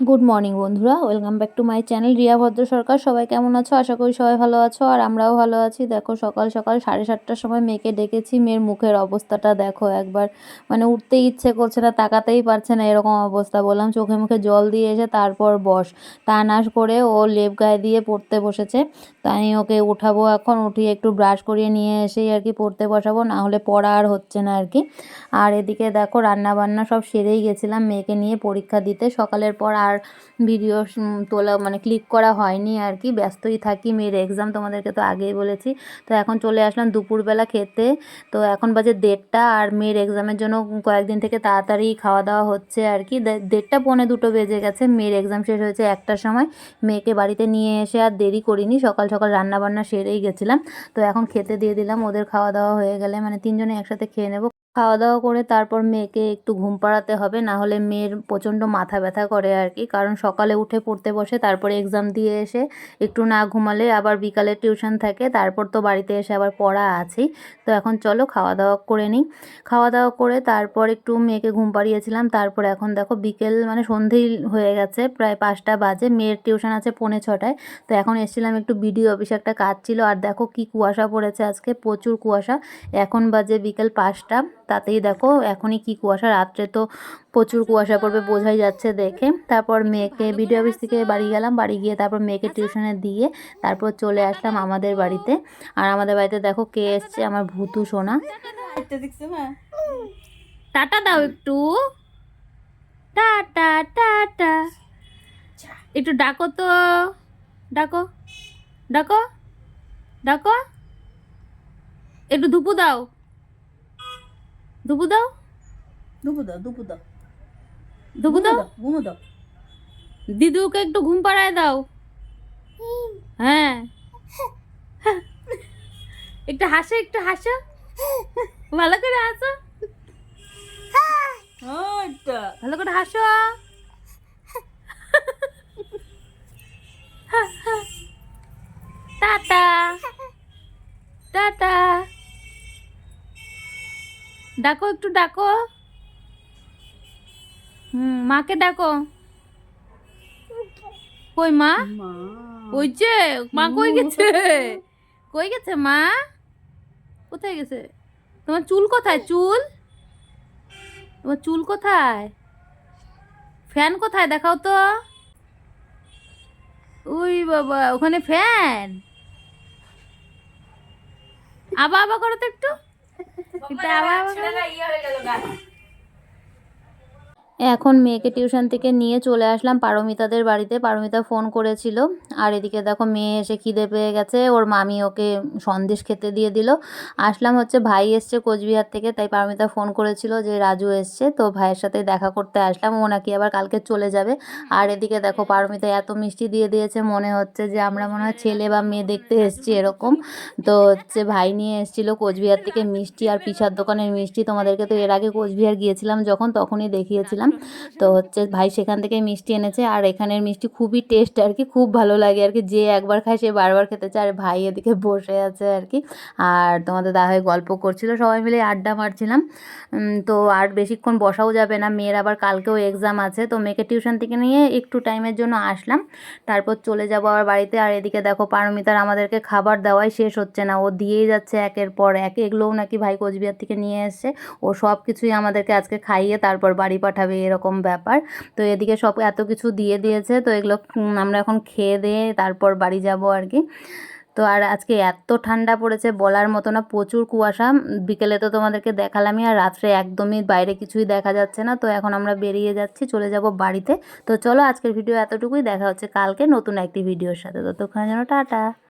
Good morning বন্ধুরা। Welcome back to my channel Riya Bhadra Sarkar সবাই কেমন আছো? আশা করি সবাই ভালো আছো, আর আমরাও ভালো আছি। দেখো, সকাল সকাল সাড়ে সাতটার সময় মেয়েকে ডেকেছি। মেয়ের মুখের অবস্থাটা দেখো একবার। মানে উঠতেই ইচ্ছে করছে না, তাকাতেই পারছে না এরকম অবস্থা। বললাম, চোখে মুখে জল দিয়ে এসে তারপর বস। তা নাশ করে ও লেপ গায়ে দিয়ে পড়তে বসেছে। তাই ওকে উঠাবো এখন, উঠিয়ে একটু ব্রাশ করিয়ে নিয়ে এসেই আর কি পড়তে বসাবো। না হলে পড়া আর হচ্ছে না আর কি। আর এদিকে দেখো রান্না বান্না সব সেরেই গেছিলাম। মেয়েকে নিয়ে পরীক্ষা দিতে। সকালের পর আর ভিডিও তোলা মানে ক্লিক করা হয়নি আর কি। ব্যস্তই থাকি মেয়ের এক্সাম তোমাদেরকে তো আগেই বলেছি। তো এখন চলে আসলাম দুপুরবেলা খেতে। তো এখন বাজে দেড়টা আর মেয়ের এক্সামের জন্য কয়েকদিন থেকে তাড়াতাড়ি খাওয়া দাওয়া হচ্ছে আর কি। দেড়টা পৌনে দুটো বেজে গেছে মেয়ের এক্সাম শেষ হয়েছে একটার সময়। মেয়েকে বাড়িতে নিয়ে এসে আর দেরি করিনি, সকাল সকাল রান্না বান্না সেরেই গেছিলাম। তো এখন খেতে দিয়ে দিলাম, ওদের খাওয়া দাওয়া হয়ে গেলে মানে তিনজনে একসাথে খেয়ে নেব। খাওয়া দাওয়া করে তারপর মেয়েকে একটু ঘুম পাড়াতে হবে, না হলে মেয়ের প্রচণ্ড মাথা ব্যথা করে আর কি। কারণ সকালে উঠে পড়তে বসে, তারপরে এক্সাম দিয়ে এসে একটু না ঘুমালে আবার বিকালে টিউশন থাকে, তারপর তো বাড়িতে এসে আবার পড়া আছেই। তো এখন চলো খাওয়া দাওয়া করে নিই। খাওয়া দাওয়া করে তারপর একটু মেয়েকে ঘুম পাড়িয়েছিলাম, তারপর এখন দেখো বিকেল মানে সন্ধেই হয়ে গেছে, প্রায় পাঁচটা বাজে, মেয়ের টিউশন আছে পৌনে ছটায়। তো এখন এসেছিলাম একটু বিডিও অফিসে একটা কাজ ছিল, আর দেখো কি কুয়াশা পড়েছে আজকে, প্রচুর কুয়াশা। এখন বাজে বিকেল পাঁচটা। তাতেই দেখো এখনই কি কুয়াশা, রাত্রে তো প্রচুর কুয়াশা পড়বে বোঝাই যাচ্ছে দেখে। তারপর মেয়েকে ভিডিও অফিস থেকে বাড়ি গেলাম, বাড়ি গিয়ে তারপর মেয়েকে টিউশনে দিয়ে তারপর চলে আসলাম আমাদের বাড়িতে। আর আমাদের বাড়িতে দেখো কে এসছে, আমার ভুতু সোনা। টাটা দাও একটু। Tata tata. একটু ডাকো তো। ডাকো। ডাকো। ডাকো। একটু ধুপু দাও। ধুপু দাও দুপু দাও দুপু দাও ধুপু দাও ঘুমো দাও দিদুকে একটু ঘুম পাড়ায় দাও। হ্যাঁ। একটু হাসো একটু হাসো। ভালো করে হাসো। ভালো করে হাসো। টাটা। ডাকো একটু ডাকো। হুম মাকে ডাকো। কই মা? ওই যে মা কই গেছে? কই গেছে মা? কোথায় গেছে? তোমার চুল কোথায়? চুল? তোমার চুল কোথায়? ফ্যান কোথায়? দেখাও তো। ওই বাবা ওখানে ফ্যান। আবা আবা করো তো একটু। একটু আবা আবা করো। এখন মেয়েকে টিউশন থেকে নিয়ে চলে আসলাম পারমিতাদের বাড়িতে। পারমিতা ফোন করেছিল। আর এদিকে দেখো মেয়ে এসে খিদে পেয়ে গেছে। ওর মামি ওকে সন্দেশ খেতে দিয়ে দিল। আসলাম হচ্ছে, ভাই এসছে কোচবিহার থেকে, তাই পারমিতা ফোন করেছিল যে রাজু এসছে। তো ভাইয়ের সাথে দেখা করতে আসলাম। ও নাকি আবার কালকে চলে যাবে। আর এদিকে দেখো পারমিতা এত মিষ্টি দিয়ে দিয়েছে, মনে হচ্ছে যে আমরা মনে হয় ছেলে বা মেয়ে দেখতে এসছি এরকম। তো হচ্ছে ভাই নিয়ে এসেছিল কোচবিহার থেকে মিষ্টি আর পিসার দোকানের মিষ্টি। তোমাদেরকে তো এর আগে কোচবিহার গিয়েছিলাম যখন, তখনই দেখিয়েছিলাম। তো হচ্ছে ভাই সেখান থেকে মিষ্টি এনেছে আর এখানের মিষ্টি খুবই টেস্ট আর কি, খুব ভালো লাগে আর কি। যে একবার খায় সে বারবার খেতে চায়। আর ভাই এদিকে বসে আছে আর কি। আর তোমাদের দাদাভাই গল্প করছিল, সবাই মিলে আড্ডা মারছিলাম। তো আর বেশিক্ষণ বসাও যাবে না। মেয়ের আবার কালকেও এক্সাম আছে, তো মেয়েকে টিউশন থেকে নিয়ে একটু টাইমের জন্য আসলাম। তারপর চলে যাব আবার বাড়িতে। আর এদিকে দেখো পারমিতার আমাদেরকে খাবার দেওয়াই শেষ হচ্ছে না। ও দিয়েই যাচ্ছে একের পর এক। এগুলোও নাকি ভাই কোচবিহার থেকে নিয়ে এসছে। ও সব কিছুই আমাদেরকে আজকে খাইয়ে তারপর বাড়ি পাঠাবে। এরকম ব্যাপার। তো এদিকে সব এত কিছু দিয়ে দিয়েছে, তো এগুলো আমরা এখন খেয়ে দিয়ে তারপর বাড়ি যাব আর কি। তো আর আজকে এত ঠান্ডা পড়েছে বলার মতো না, প্রচুর কুয়াশা। বিকেলে তো তোমাদেরকে দেখালামই, আর রাত্রে একদমই বাইরে কিছুই দেখা যাচ্ছে না। তো এখন আমরা বেরিয়ে যাচ্ছি, চলে যাব বাড়িতে। তো চলো আজকের ভিডিও এতটুকুই, দেখা হচ্ছে কালকে নতুন একটি ভিডিওর সাথে। ততক্ষণের জন্য টাটা।